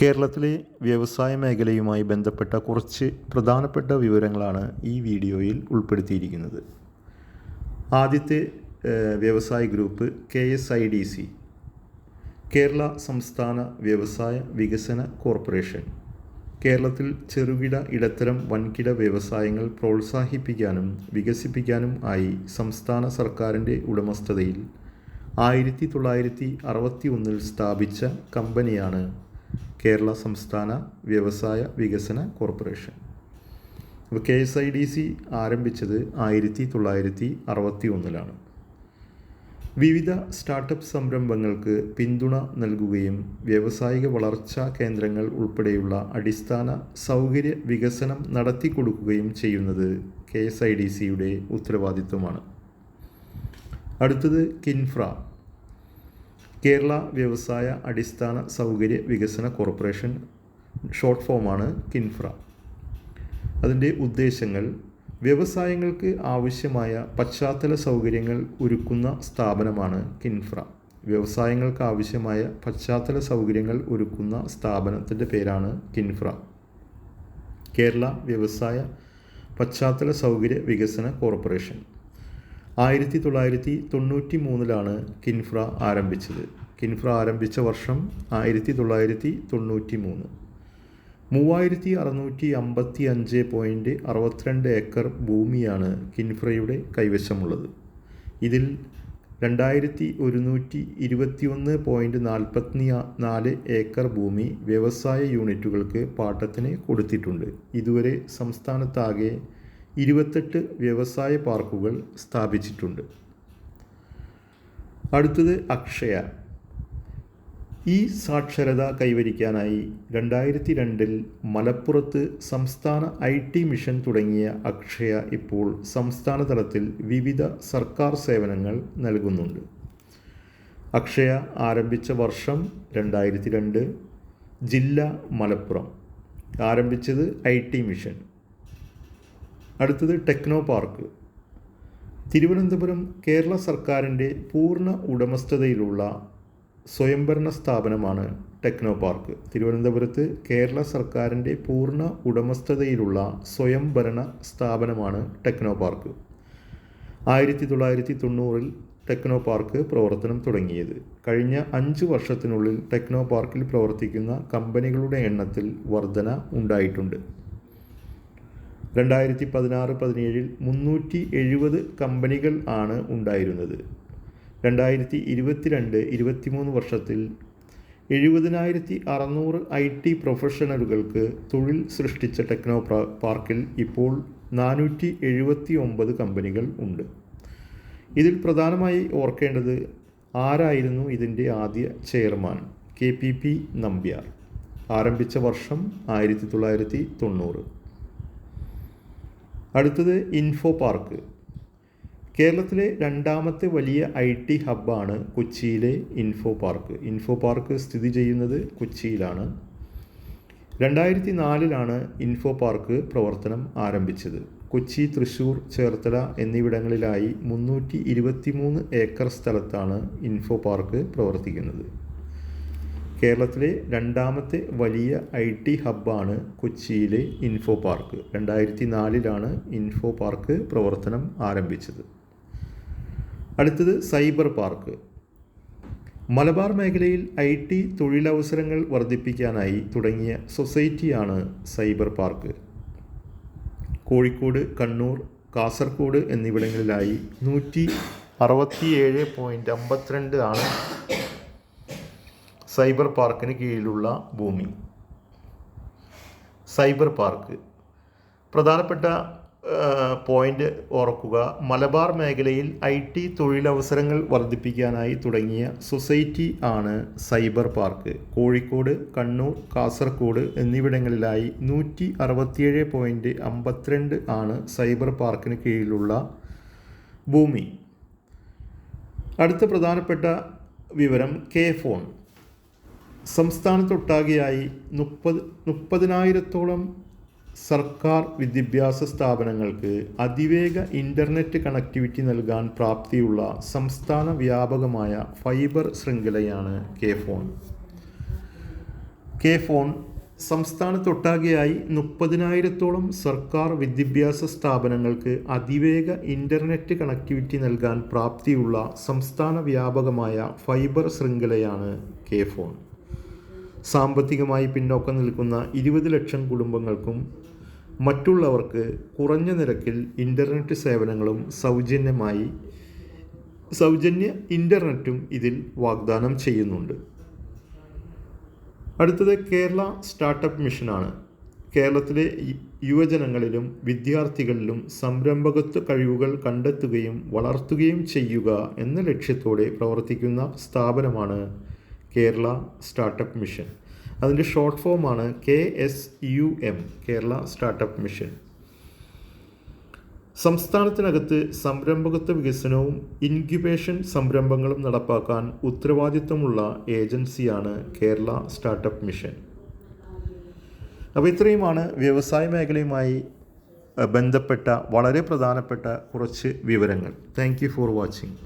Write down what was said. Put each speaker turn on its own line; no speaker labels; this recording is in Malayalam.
കേരളത്തിലെ വ്യവസായ മേഖലയുമായി ബന്ധപ്പെട്ട കുറച്ച് പ്രധാനപ്പെട്ട വിവരങ്ങളാണ് ഈ വീഡിയോയിൽ ഉൾപ്പെടുത്തിയിരിക്കുന്നത്. ആദ്യത്തെ വ്യവസായ group K S I D C Kerala സംസ്ഥാന വ്യവസായ വികസന കോർപ്പറേഷൻ. കേരളത്തിൽ ചെറുകിട ഇടത്തരം വൻകിട വ്യവസായങ്ങൾ പ്രോത്സാഹിപ്പിക്കാനും വികസിപ്പിക്കാനും ആയി സംസ്ഥാന സർക്കാരിന്റെ ഉടമസ്ഥതയിൽ ആയിരത്തി തൊള്ളായിരത്തി അറുപത്തി ഒന്നിൽ സ്ഥാപിച്ച കമ്പനിയാണ് കേരള സംസ്ഥാന വ്യവസായ വികസന കോർപ്പറേഷൻ. അപ്പോൾ K S I D C ആരംഭിച്ചത് ആയിരത്തി തൊള്ളായിരത്തി അറുപത്തി ഒന്നിലാണ് വിവിധ സ്റ്റാർട്ടപ്പ് സംരംഭങ്ങൾക്ക് പിന്തുണ നൽകുകയും വ്യാവസായിക വളർച്ചാ കേന്ദ്രങ്ങൾ ഉൾപ്പെടെയുള്ള അടിസ്ഥാന സൗകര്യ വികസനം നടത്തിക്കൊടുക്കുകയും ചെയ്യുന്നത് കെ എസ് ഐ ഡി സിയുടെ ഉത്തരവാദിത്വമാണ്. അടുത്തത് കിൻഫ്ര. കേരള വ്യവസായ അടിസ്ഥാന സൗകര്യ വികസന കോർപ്പറേഷൻ ഷോർട്ട് ഫോമാണ് കിൻഫ്ര. അതിന്റെ ഉദ്ദേശങ്ങൾ വ്യവസായങ്ങൾക്ക് ആവശ്യമായ പശ്ചാത്തല സൗകര്യങ്ങൾ ഒരുക്കുന്ന സ്ഥാപനമാണ് കിൻഫ്ര. വ്യവസായങ്ങൾക്ക് ആവശ്യമായ പശ്ചാത്തല സൗകര്യങ്ങൾ ഒരുക്കുന്ന സ്ഥാപനത്തിന്റെ പേരാണ് കിൻഫ്ര. കേരള വ്യവസായ പശ്ചാത്തല സൗകര്യ വികസന കോർപ്പറേഷൻ. ആയിരത്തി തൊള്ളായിരത്തി തൊണ്ണൂറ്റി മൂന്നിലാണ് കിൻഫ്ര ആരംഭിച്ചത്. കിൻഫ്ര ആരംഭിച്ച വർഷം ആയിരത്തി തൊള്ളായിരത്തി തൊണ്ണൂറ്റി മൂന്ന് മൂവായിരത്തി അറുന്നൂറ്റി അമ്പത്തി അഞ്ച് പോയിന്റ് അറുപത്തിരണ്ട് ഏക്കർ ഭൂമിയാണ് കിൻഫ്രയുടെ കൈവശമുള്ളത്. ഇതിൽ രണ്ടായിരത്തി ഒരുന്നൂറ്റി ഇരുപത്തിയൊന്ന് പോയിന്റ് നാൽപ്പത്തി നാല് ഏക്കർ ഭൂമി വ്യവസായ യൂണിറ്റുകൾക്ക് പാട്ടത്തിന് കൊടുത്തിട്ടുണ്ട്. ഇതുവരെ സംസ്ഥാനത്താകെ ഇരുപത്തെട്ട് വ്യവസായ പാർക്കുകൾ സ്ഥാപിച്ചിട്ടുണ്ട്. അടുത്തത് അക്ഷയ. ഈ സാക്ഷരത കൈവരിക്കാനായി രണ്ടായിരത്തി രണ്ടിൽ മലപ്പുറത്ത് സംസ്ഥാന ഐ ടി മിഷൻ തുടങ്ങിയ അക്ഷയ ഇപ്പോൾ സംസ്ഥാന തലത്തിൽ വിവിധ സർക്കാർ സേവനങ്ങൾ നൽകുന്നുണ്ട്. അക്ഷയ ആരംഭിച്ച വർഷം രണ്ടായിരത്തി രണ്ട് ജില്ല മലപ്പുറം. ആരംഭിച്ചത് ഐ ടി മിഷൻ. അടുത്തത് ടെക്നോ പാർക്ക്. തിരുവനന്തപുരം കേരള സർക്കാരിന്റെ പൂർണ ഉടമസ്ഥതയിലുള്ള സ്വയംഭരണ സ്ഥാപനമാണ് ടെക്നോ പാർക്ക്. തിരുവനന്തപുരത്ത് കേരള സർക്കാരിന്റെ പൂർണ ഉടമസ്ഥതയിലുള്ള സ്വയംഭരണ സ്ഥാപനമാണ് ടെക്നോ പാർക്ക്. ആയിരത്തി തൊള്ളായിരത്തി തൊണ്ണൂറിൽ ടെക്നോ പാർക്ക് പ്രവർത്തനം തുടങ്ങിയത്. കഴിഞ്ഞ അഞ്ച് വർഷത്തിനുള്ളിൽ ടെക്നോ പാർക്കിൽ പ്രവർത്തിക്കുന്ന കമ്പനികളുടെ എണ്ണത്തിൽ വർധന ഉണ്ടായിട്ടുണ്ട്. രണ്ടായിരത്തി പതിനാറ് പതിനേഴിൽ മുന്നൂറ്റി എഴുപത് കമ്പനികൾ ആണ് ഉണ്ടായിരുന്നത്. രണ്ടായിരത്തി ഇരുപത്തിരണ്ട് ഇരുപത്തിമൂന്ന് വർഷത്തിൽ എഴുപതിനായിരത്തി അറുന്നൂറ് ഐ ടി പ്രൊഫഷണലുകൾക്ക് തൊഴിൽ സൃഷ്ടിച്ച ടെക്നോ പാർക്കിൽ ഇപ്പോൾ നാനൂറ്റി എഴുപത്തി ഒമ്പത് കമ്പനികൾ ഉണ്ട്. ഇതിൽ പ്രധാനമായി ഓർക്കേണ്ടത് ആരായിരുന്നു ഇതിന്റെ ആദ്യ chairman? K P P Nambiar. ആരംഭിച്ച വർഷം ആയിരത്തി തൊള്ളായിരത്തി തൊണ്ണൂറ് അടുത്തത് ഇൻഫോ പാർക്ക് കേരളത്തിലെ രണ്ടാമത്തെ വലിയ ഐ ടി ഹബ്ബാണ് കൊച്ചിയിലെ ഇൻഫോ പാർക്ക് ഇൻഫോ പാർക്ക് സ്ഥിതി ചെയ്യുന്നത് കൊച്ചിയിലാണ്. രണ്ടായിരത്തി നാലിലാണ് ഇൻഫോ പാർക്ക് പ്രവർത്തനം ആരംഭിച്ചത്. കൊച്ചി തൃശ്ശൂർ ചേർത്തല എന്നിവിടങ്ങളിലായി മുന്നൂറ്റി ഇരുപത്തിമൂന്ന് ഏക്കർ സ്ഥലത്താണ് ഇൻഫോ പാർക്ക് പ്രവർത്തിക്കുന്നത്. കേരളത്തിലെ രണ്ടാമത്തെ വലിയ ഐ ടി ഹബ്ബാണ് കൊച്ചിയിലെ ഇൻഫോ പാർക്ക്. രണ്ടായിരത്തി നാലിലാണ് ഇൻഫോ പാർക്ക് പ്രവർത്തനം ആരംഭിച്ചത്. അടുത്തത് സൈബർ പാർക്ക്. മലബാർ മേഖലയിൽ ഐ ടി തൊഴിലവസരങ്ങൾ വർദ്ധിപ്പിക്കാനായി തുടങ്ങിയ സൊസൈറ്റിയാണ് സൈബർ പാർക്ക്. കോഴിക്കോട് കണ്ണൂർ കാസർഗോഡ് എന്നിവിടങ്ങളിലായി നൂറ്റി അറുപത്തിയേഴ് പോയിന്റ് അമ്പത്തിരണ്ട് ആണ് സൈബർ പാർക്കിന് കീഴിലുള്ള ഭൂമി. Cyber park. പ്രധാനപ്പെട്ട പോയിന്റ് ഓർക്കുക. മലബാർ മേഖലയിൽ ഐ ടി തൊഴിലവസരങ്ങൾ വർദ്ധിപ്പിക്കാനായി തുടങ്ങിയ സൊസൈറ്റി ആണ് സൈബർ പാർക്ക്. കോഴിക്കോട് കണ്ണൂർ കാസർഗോഡ് എന്നിവിടങ്ങളിലായി നൂറ്റി അറുപത്തിയേഴ് പോയിന്റ് അമ്പത്തിരണ്ട് ആണ് സൈബർ പാർക്കിന് കീഴിലുള്ള ഭൂമി. അടുത്ത പ്രധാനപ്പെട്ട വിവരം കെ ഫോൺ. സംസ്ഥാനത്തൊട്ടാകെയായി മുപ്പത് മുപ്പതിനായിരത്തോളം സർക്കാർ വിദ്യാഭ്യാസ സ്ഥാപനങ്ങൾക്ക് അതിവേഗ ഇന്റർനെറ്റ് കണക്ടിവിറ്റി നൽകാൻ പ്രാപ്തിയുള്ള സംസ്ഥാന വ്യാപകമായ ഫൈബർ ശൃംഖലയാണ് കെ ഫോൺ. കെ ഫോൺ സംസ്ഥാനത്തൊട്ടാകെയായി മുപ്പതിനായിരത്തോളം സർക്കാർ വിദ്യാഭ്യാസ സ്ഥാപനങ്ങൾക്ക് അതിവേഗ ഇന്റർനെറ്റ് കണക്ടിവിറ്റി നൽകാൻ പ്രാപ്തിയുള്ള സംസ്ഥാന വ്യാപകമായ ഫൈബർ ശൃംഖലയാണ് കെ ഫോൺ. സാമ്പത്തികമായി പിന്നോക്കം നിൽക്കുന്ന ഇരുപത് ലക്ഷം കുടുംബങ്ങൾക്കും മറ്റുള്ളവർക്ക് കുറഞ്ഞ നിരക്കിൽ ഇന്റർനെറ്റ് സേവനങ്ങളും സൗജന്യമായി സൗജന്യ ഇന്റർനെറ്റും ഇതിൽ വാഗ്ദാനം ചെയ്യുന്നുണ്ട്. അടുത്തത് കേരള സ്റ്റാർട്ടപ്പ് മിഷനാണ്. കേരളത്തിലെ യുവജനങ്ങളിലും വിദ്യാർത്ഥികളിലും സംരംഭകത്വ കഴിവുകൾ കണ്ടെത്തുകയും വളർത്തുകയും ചെയ്യുക എന്ന ലക്ഷ്യത്തോടെ പ്രവർത്തിക്കുന്ന സ്ഥാപനമാണ് കേരള സ്റ്റാർട്ടപ്പ് മിഷൻ. അതിന്റെ ഷോർട്ട് ഫോമാണ് K S U M Kerala startup mission. സംസ്ഥാനത്തിനകത്ത് സംരംഭകത്വ വികസനവും ഇൻക്യുബേഷൻ സംരംഭങ്ങളും നടപ്പാക്കാൻ ഉത്തരവാദിത്വമുള്ള ഏജൻസിയാണ് കേരള സ്റ്റാർട്ടപ്പ് മിഷൻ. അപ്പോൾ ഇത്രയുമാണ് വ്യവസായ മേഖലയുമായി ബന്ധപ്പെട്ട വളരെ പ്രധാനപ്പെട്ട കുറച്ച് വിവരങ്ങൾ. Thank for watching